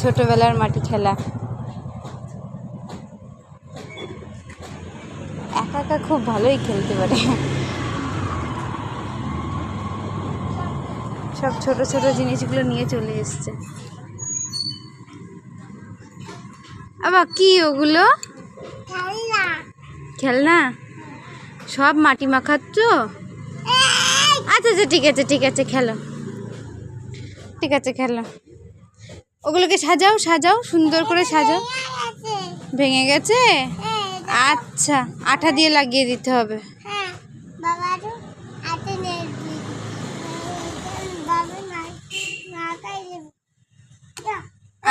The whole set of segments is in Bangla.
ছোটবেলার মাটি খেলা। একা একা খুব ভালোই খেলতে পারে। সব ছোট ছোট জিনিসগুলো নিয়ে চলে এসছে। আবার কি ওগুলো? খেলনা। সব মাটি মাখাচ্ছ? আচ্ছা আচ্ছা ঠিক আছে ঠিক আছে খেলো। ঠিক আছে খেলো। ওগুলোকে সাজাও সাজাও, সুন্দর করে সাজাও। ভেঙে গেছে? আচ্ছা আঠা দিয়ে লাগিয়ে দিতে হবে।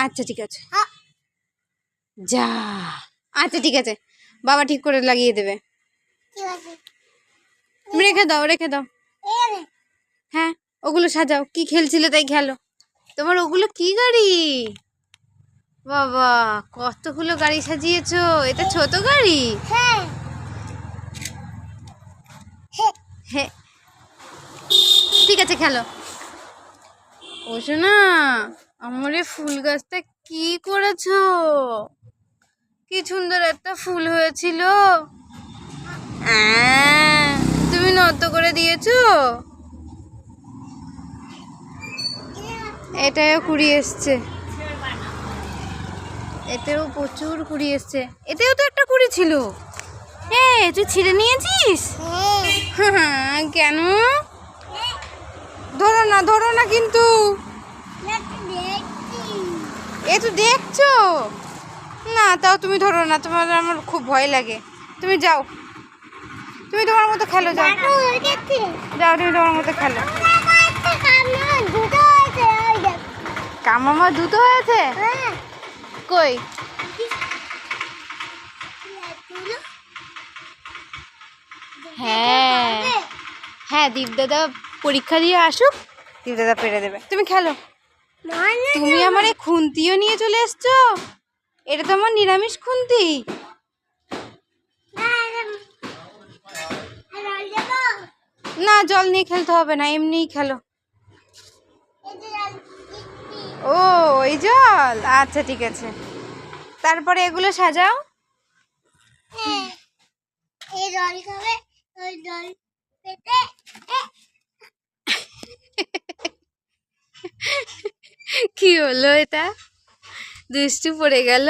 আচ্ছা ঠিক আছে। যা আচ্ছা ঠিক আছে। বাবা ঠিক করে লাগিয়ে দেবে। রেখে দাও রেখে দাও। হ্যাঁ ওগুলো সাজাও। কি খেলছিলে তাই খেলো। তোমার ওগুলো কি গাড়ি? বাবা কতগুলো গাড়ি সাজিয়েছো? এটা ছোট গাড়ি? হ্যাঁ। ঠিক আছে খেলো। ও শোনা আমার এই ফুল গাছটা কি করেছ? কি সুন্দর একটা ফুল হয়েছিল। তুমি নত করে দিয়েছ? এটাও কুড়ি এসছে। এতেও প্রচুর কুড়ি এসছে। এতেও তো একটা কুড়ি ছিল। এ, তুই ছিঁড়ে নিয়েছিস? হ্যাঁ কেন? ধরো না ধরো না কিন্তু। এ তো দেখছ? না, তাও তুমি ধরো না, তোমার আমার খুব ভয় লাগে। তুমি যাও। তুমি তোমার মতো খেলো, যাও। যাও, তুমি তোমার মতো খেলো। কামামা দুটো হয়েছে? কই? হ্যাঁ। হ্যাঁ দীপদাদা পরীক্ষা দিয়ে আসুক। দীপদাদা পেরে দেবে। তুমি খেলো। তুমি আমার এই খুন্তিও নিয়ে চলে এসছো? এটা তো আমার নিরামিষ খুন্তি। না জল নিয়ে খেলতে হবে না এমনিই খেলো। ও ওই জল? আচ্ছা ঠিক আছে। তারপরে এগুলো সাজাও। এই জল খাবে ওই জল পেতে কি হলো এটা? দুষ্টু পড়ে গেল।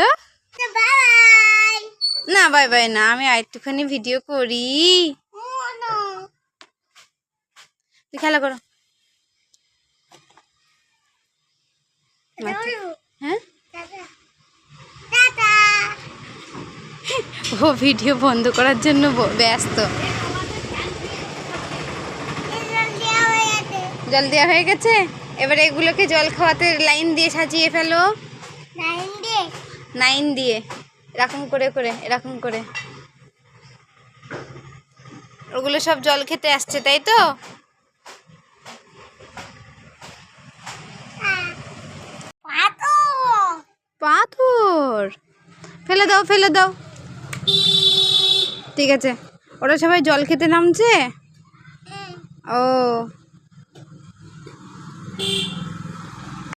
না বাই বাই না আমি আরেকটুখানি ভিডিও করি। তুই খেলা করো। ও ভিডিও বন্ধ করার জন্য ব্যস্ত। জল দেওয়া হয়ে গেছে? এবার এগুলোকে জল খাওয়াতে লাইন দিয়ে সাজিয়ে ফেলো। নাইন দিয়ে। এরকম করে করে এরকম করে। ওগুলো সব জল খেতে আসছে তাই তো? পাথর! ফেলে দাও ফেলে দাও। ঠিক আছে। ওরা সবাই জল খেতে নামছে? ও।